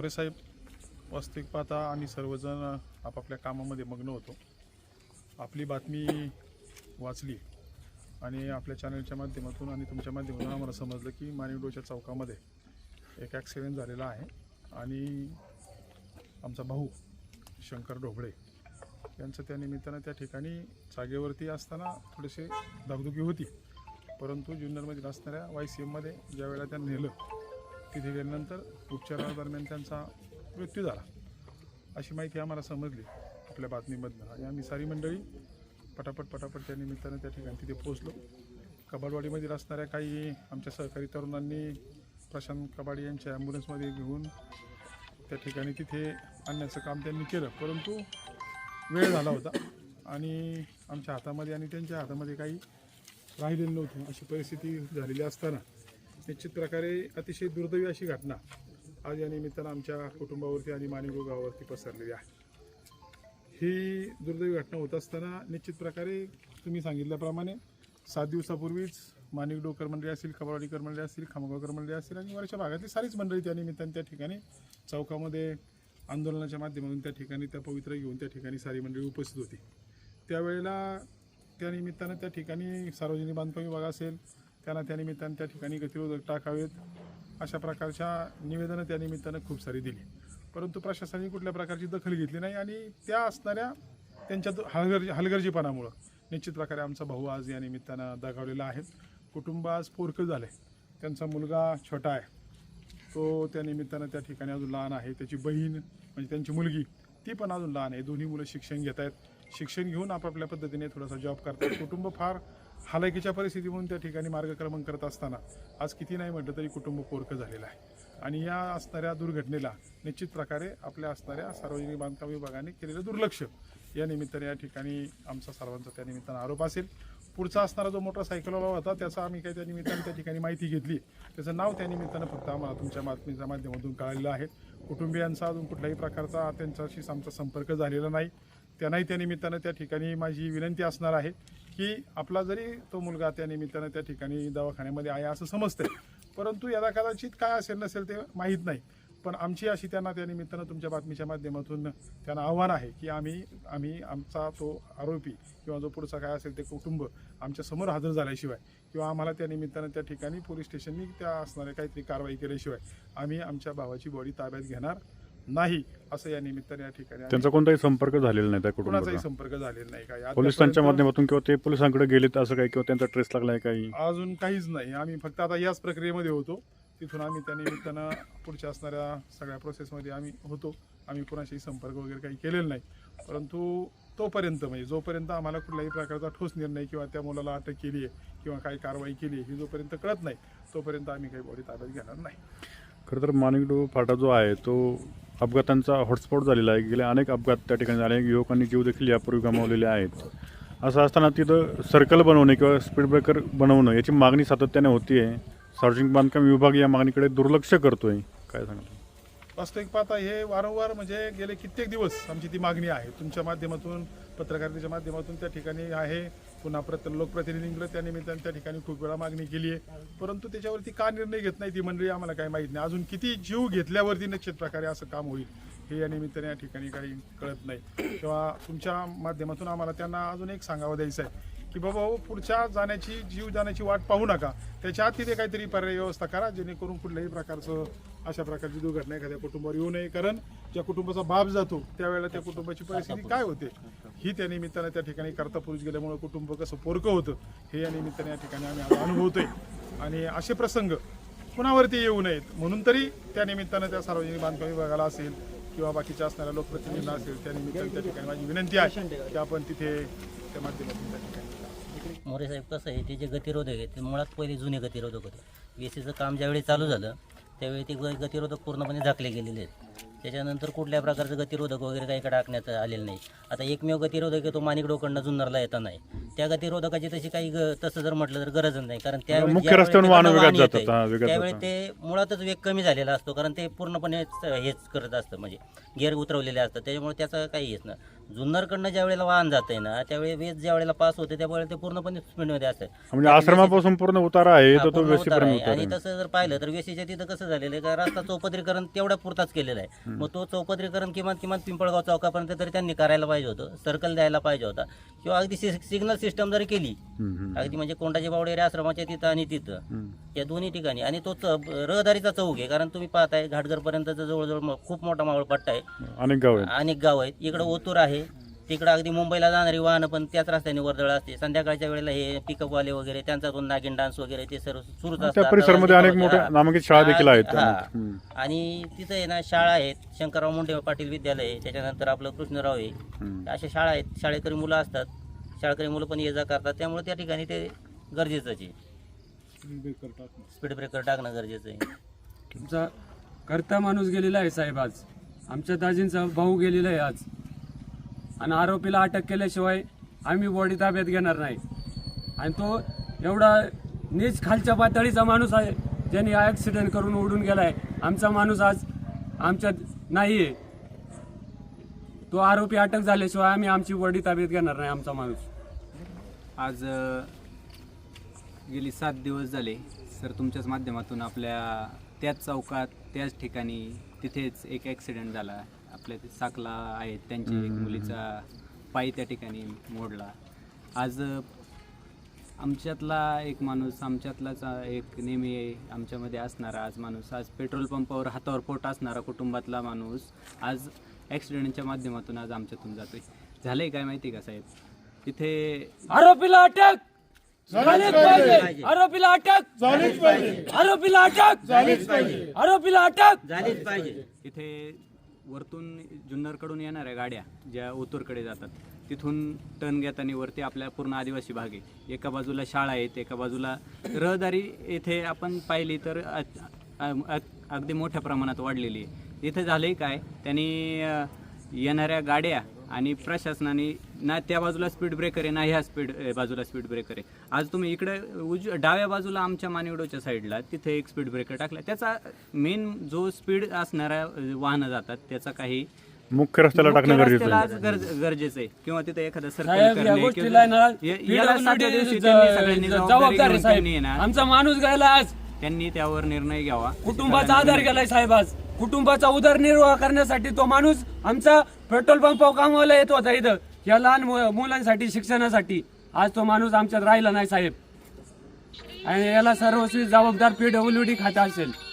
मोरे साहेब वास्तविक पाहता आम्ही सर्वजण आपापल्या कामामध्ये मग्न होतो. आपली बातमी वाचली आणि आपल्या चॅनलच्या माध्यमातून आणि तुमच्या माध्यमातून आम्हाला समजलं की मानिवडोच्या चौकामध्ये एक ॲक्सिडेंट झालेला आहे आणि आमचा भाऊ शंकर ढोबळे यांचं त्या निमित्तानं त्या ठिकाणी जागेवरती असताना थोडेसे धाकधुकी होती. परंतु जुन्नरमधील असणाऱ्या वाय सी एममध्ये ज्यावेळेला त्या त्यांना नेलं तिथे गेल्यानंतर उपचारादरम्यान त्यांचा मृत्यू झाला. अशी माहिती आम्हाला समजली आपल्या बातमीमधनं. आणि आम्ही सारी मंडळी पटापट पटापट त्या निमित्तानं त्या ठिकाणी तिथे पोहोचलो. कबाडवाडीमधील असणाऱ्या काही आमच्या सहकारी तरुणांनी प्रशांत कबाडी यांच्या ॲम्ब्युलन्समध्ये घेऊन त्या ठिकाणी तिथे आणण्याचं काम त्यांनी केलं. परंतु वेळ झाला होता आणि आमच्या हातामध्ये आणि त्यांच्या हातामध्ये काही राहिलेली नव्हती. अशी परिस्थिती झालेली असताना निश्चित प्रकारे अतिशय दुर्दैवी अशी घटना आज या निमित्तानं आमच्या कुटुंबावरती आणि मानिगो गावावरती पसरलेली आहे. ही दुर्दैवी घटना होत असताना निश्चित प्रकारे तुम्ही सांगितल्याप्रमाणे सात दिवसापूर्वीच माणिक डोकर मंडळी असतील कबाडीकर मंडळी असतील खामगावकर मंडळी असतील आणि वरच्या भागातली सारीच मंडळी त्या निमित्ताने त्या ठिकाणी चौकामध्ये आंदोलनाच्या माध्यमातून त्या ठिकाणी त्या पवित्र घेऊन त्या ठिकाणी सारी मंडळी उपस्थित होती. त्यावेळेला त्या निमित्तानं त्या ठिकाणी सार्वजनिक बांधकाम विभाग असेल त्यांना त्या निमित्तानं त्या ठिकाणी गतिरोधक टाकावेत अशा प्रकारच्या निवेदनं त्या निमित्तानं खूप सारी दिली. परंतु प्रशासनाने कुठल्या प्रकारची दखल घेतली नाही आणि त्या असणाऱ्या त्यांच्या हलगर्जी हलगर्जीपणामुळं निश्चित प्रकारे आमचा भाऊ आज या निमित्तानं दगावलेला आहे. कुटुंब आज पोरकं झालं आहे त्यांचा मुलगा छोटा आहे. तो त्या निमित्तानं त्या ठिकाणी अजून लहान आहे. त्याची बहीण म्हणजे त्यांची मुलगी ती पण अजून लहान आहे. दोन्ही मुलं शिक्षण घेत आहेत शिक्षण घेऊन आपापल्या पद्धतीने थोडासा जॉब करतात कुटुंब फार हालाकीच्या परिस्थितीमधून त्या ठिकाणी मार्गक्रमण करत असताना आज किती नाही म्हटलं तरी कुटुंब पोरकं झालेलं आहे. आणि या असणाऱ्या दुर्घटनेला निश्चित प्रकारे आपल्या असणाऱ्या सार्वजनिक बांधकाम विभागाने केलेलं दुर्लक्ष. या निमित्ताने या ठिकाणी आमचा सर्वांचा त्या निमित्तानं आरोप असेल. पुढचा असणारा जो मोठा सायकलवाला होता त्याचा आम्ही काही त्या निमित्ताने त्या ठिकाणी माहिती घेतली त्याचं नाव त्या निमित्तानं फक्त आम्हाला तुमच्या बातमीच्या माध्यमातून कळलेलं आहे. कुटुंबियांचा अजून कुठल्याही प्रकारचा त्यांच्याशी आमचा संपर्क झालेला नाही. त्यांनाही त्या निमित्तानं त्या ठिकाणी माझी विनंती असणार आहे. की आपला जरी तो मुलगा त्या निमित्तानं त्या ठिकाणी दवाखान्यामध्ये आहे असं समजतंय. परंतु याला कदाचित काय असेल नसेल ते माहीत नाही. पण आमची अशी त्यांना त्या निमित्तानं तुमच्या बातमीच्या माध्यमातून त्यांना आव्हान आहे की आम्ही आम्ही आमचा तो आरोपी किंवा जो पुढचा काय असेल ते कुटुंब आमच्यासमोर हजर झाल्याशिवाय किंवा आम्हाला त्या निमित्तानं त्या ठिकाणी पोलीस स्टेशननी त्या असणाऱ्या काहीतरी कारवाई केल्याशिवाय आम्ही आमच्या भावाची बॉडी ताब्यात घेणार. नाही असं या निमित्ताने या ठिकाणी त्यांचा कोणताही संपर्क झालेला नाही त्या कुणाचाही कुटुंबाचा संपर्क झालेला नाही काही. पोलिसांच्या आतापर्यंत माध्यमातून किंवा ते पोलिसांकडे गेलेत असं काही किंवा त्यांचा ट्रेस लागलाय काही? अजून काहीच नाही. आम्ही फक्त आता याच प्रक्रियेमध्ये होतो. तिथून आम्ही त्या निमित्तानं पुढच्या असणाऱ्या सगळ्या प्रोसेसमध्ये आम्ही होतो. आम्ही कुणाशी संपर्क वगैरे काही केलेला नाही. परंतु तोपर्यंत म्हणजे जोपर्यंत आम्हाला कुठल्याही प्रकारचा ठोस निर्णय किंवा त्या मुलाला अटक केली आहे किंवा काही कारवाई केली आहे ही जोपर्यंत कळत नाही तोपर्यंत आम्ही काही बॉडी ताब्यात घेणार नाही. खरं तर माणिकडो फाटा जो आहे तो अपघातांचा हॉटस्पॉट झालेला आहे. गेले अनेक अपघात त्या ठिकाणी अनेक युवकांनी जीव देखील यापूर्वी गमावलेले आहेत. असं असताना तिथं सर्कल बनवणे किंवा स्पीड ब्रेकर बनवणं याची मागणी सातत्याने होती आहे सार्वजनिक बांधकाम विभाग या मागणीकडे दुर्लक्ष करतोय. काय सांगतो? वास्तविक पाहता हे वारंवार म्हणजे गेले कित्येक दिवस आमची ती मागणी आहे. तुमच्या माध्यमातून पत्रकारितेच्या माध्यमातून त्या ठिकाणी आहे. पुन्हा प्रत लोकप्रतिनिधींकडे त्या निमित्ताने त्या ठिकाणी खूप वेळा मागणी केली आहे. परंतु त्याच्यावरती का निर्णय घेत नाही ती मंडळी आम्हाला काही माहीत नाही. अजून किती जीव घेतल्यावरती निश्चित प्रकारे असं काम होईल हे या निमित्ताने या ठिकाणी काही कळत नाही. किंवा तुमच्या माध्यमातून आम्हाला त्यांना अजून एक सांगावं द्यायचं आहे की बाबा हो पुढच्या जाण्याची जीव जाण्याची वाट पाहू नका. त्याच्या आत तिथे काहीतरी पर्याय व्यवस्था करा जेणेकरून कुठल्याही प्रकारचं अशा प्रकारची दुर्घटना एखाद्या कुटुंबावर येऊ नये. कारण ज्या कुटुंबाचा बाप जातो त्यावेळेला त्या कुटुंबाची परिस्थिती काय होते? ही त्या निमित्तानं त्या ठिकाणी करता पुरुष गेल्यामुळे कुटुंब कसं पोरकं होतं हे या निमित्ताने या ठिकाणी आम्ही आता अनुभवतोय. आणि असे प्रसंग कुणावरती येऊ नयेत? म्हणून तरी त्या निमित्तानं त्या सार्वजनिक बांधकाम विभागाला असेल किंवा बाकीच्या असणाऱ्या लोकप्रतिनिधींना असेल त्या निमित्ताने त्या ठिकाणी माझी विनंती आहे की आपण तिथे त्या माध्यमातून त्या ठिकाणी मोरे साहेब कसं आहे ते जे गतिरोधक आहे ते मुळात पहिले जुने गतिरोधक होते. वेसीचं काम ज्यावेळी चालू झालं त्यावेळी ते ग- गतिरोधक पूर्णपणे झाकले गेलेले आहेत. त्याच्यानंतर कुठल्या प्रकारचं गतिरोधक वगैरे काही इकडे टाकण्यात आलेलं नाही. आता एकमेव गतिरोधक आहे तो माणिकडोकडनं जुन्नरला येता नाही त्या गतिरोधकाची तशी काही ग- तसं जर म्हटलं तर गरज नाही. कारण त्यावेळी मुख्य ज्यावेळी रस्त्यावरून तिकडनं वाहनं वाहन वेगात येतंय, जातात, हा, वेगात त्यावेळी जातात. ते मुळातच वेग कमी झालेला असतो. कारण ते पूर्णपणे हेच करत असतं. म्हणजे गेअर उतरवलेले असतात. त्याच्यामुळे त्याचं काही हेच ना जुन्नरकडनं ज्या वेळेला वाहन जाते ना त्यावेळी वेस ज्या वेळेला पास होते त्यावेळेला ते पूर्णपणे स्पीडमध्ये असतं म्हणजे आश्रमापासून पूर्ण उतारा आहे तो वेशीपर्यंत. उतारा आणि आहे. तसं जर पाहिलं तर वेशीच्या तिथं कसं झालेलं आहे का रस्ता चौपदरीकरण तेवढ्या पुरताच केलेला आहे. मग तो चौपदरीकरण किमान किमान पिंपळगाव चौकापर्यंत तरी त्यांनी करायला पाहिजे होतं सर्कल द्यायला पाहिजे होता. किंवा अगदी सिग्नल सिस्टम जरी केली अगदी म्हणजे कोंडाची बावडेरे आश्रमाच्या तिथं आणि तिथं. या दोन्ही ठिकाणी. आणि तो रहदारीचा चौक आहे कारण तुम्ही पाहताय घाटघरपर्यंतचा जवळजवळ म- खूप मोठा मावळ पट्टा आहे. अनेक गाव आहेत. अनेक गाव आहेत. इकडं ओतूर आहे तिकडं अगदी मुंबईला जाणारी वाहनं पण त्याच रस्त्याने वर्दळ असते. संध्याकाळच्या वेळेला हे पिकअपवाले वगैरे त्यांचा तो नागिन डान्स वगैरे ते सर्व सुरूच असतात. परिसरामध्ये अनेक मोठ्या. नामांकित शाळा देखील आहेत. आणि तिथं आहे ना शाळा आहेत. शंकरराव मुंडे पाटील विद्यालय आहे. त्याच्यानंतर आपलं कृष्णराव आहे. अशा शाळा आहेत. शाळेकरी मुलं असतात. शाळकरी मुलं पण ये जा करतात. त्यामुळे त्या ठिकाणी ते गरजेचंच आहे. स्पीड ब्रेकर टाकणं. गरजेचं आहे तुमचा करता माणूस गेलेला आहे साहेब आज. आमच्या दाजींचा भाऊ गेलेला आहे आज. आणि आरोपीला अटक केल्याशिवाय आम्ही बॉडी ताब्यात घेणार नाही. आणि तो एवढा नीच खालच्या पातळीचा माणूस आहे ज्यांनी ॲक्सिडेंट करून उडून गेलाय. आमचा माणूस आज आमच्यात नाही आहे तो आरोपी अटक झाल्याशिवाय आम्ही आमची बॉडी ताब्यात घेणार नाही आमचा माणूस. आज अ, गेली सात दिवस झाले सर तुमच्याच माध्यमातून आपल्या त्याच चौकात त्याच ठिकाणी तिथेच एक ॲक्सिडेंट झाला. आपल्या ते साकला आहेत त्यांची एक मुलीचा पाय त्या ठिकाणी मोडला. आज अ, आमच्यातला एक माणूस आमच्यातलाच अ, एक नेहमी आमच्यामध्ये असणारा आज माणूस आज पेट्रोल पंपावर हातावर पोट असणारा कुटुंबातला माणूस आज ॲक्सिडेंटच्या माध्यमातून आज आमच्यातून जातोय. झालंय काय माहिती का साहेब? तिथे आरोपीला अटक! झालीच पाहिजे! आरोपीला अटक! झालीच पाहिजे! आरोपीला अटक! झालीच पाहिजे! आरोपीला अटक! झालीच पाहिजे! इथे वरतून जुन्नरकडून येणाऱ्या गाड्या ज्या ओतूरकडे जातात तिथून टर्न घेताना वरती आपल्या पूर्ण आदिवासी भाग आहे. एका बाजूला शाळा आहेत एका बाजूला रहदारी येथे आपण पाहिली तर अगदी मोठ्या प्रमाणात वाढलेली आहे. इथे झालंय काय? त्यांनी येणाऱ्या गाड्या आणि प्रशासनाने ना त्या बाजूला स्पीड ब्रेकर आहे ना ह्या स्पीड बाजूला स्पीड ब्रेकर आहे. आज तुम्ही इकडे उज डाव्या बाजूला आमच्या मानिवडोच्या साईडला तिथे एक स्पीड ब्रेकर टाकला. त्याचा मेन जो स्पीड असणाऱ्या वाहनं जातात त्याचा काही मुख्य रस्त्याला टाकणं गरजेचं रस्त्याला आहे. आज गरज- गरजेचं आहे. किंवा तिथे एखादा ना आमचा माणूस गेला आज. त्यांनी त्यावर निर्णय घ्यावा. कुटुंबाचा आधार केलाय साहेब आज. कुटुंबाचा उदरनिर्वाह करण्यासाठी तो माणूस आमचा पेट्रोल पंप कामाला येत होता इथं या लहान मु- मुलांसाठी शिक्षणासाठी. आज तो माणूस आमच्यात राहिला नाही साहेब. आणि याला सर्वस्वी जबाबदार पीडब्ल्यू डी खाता असेल.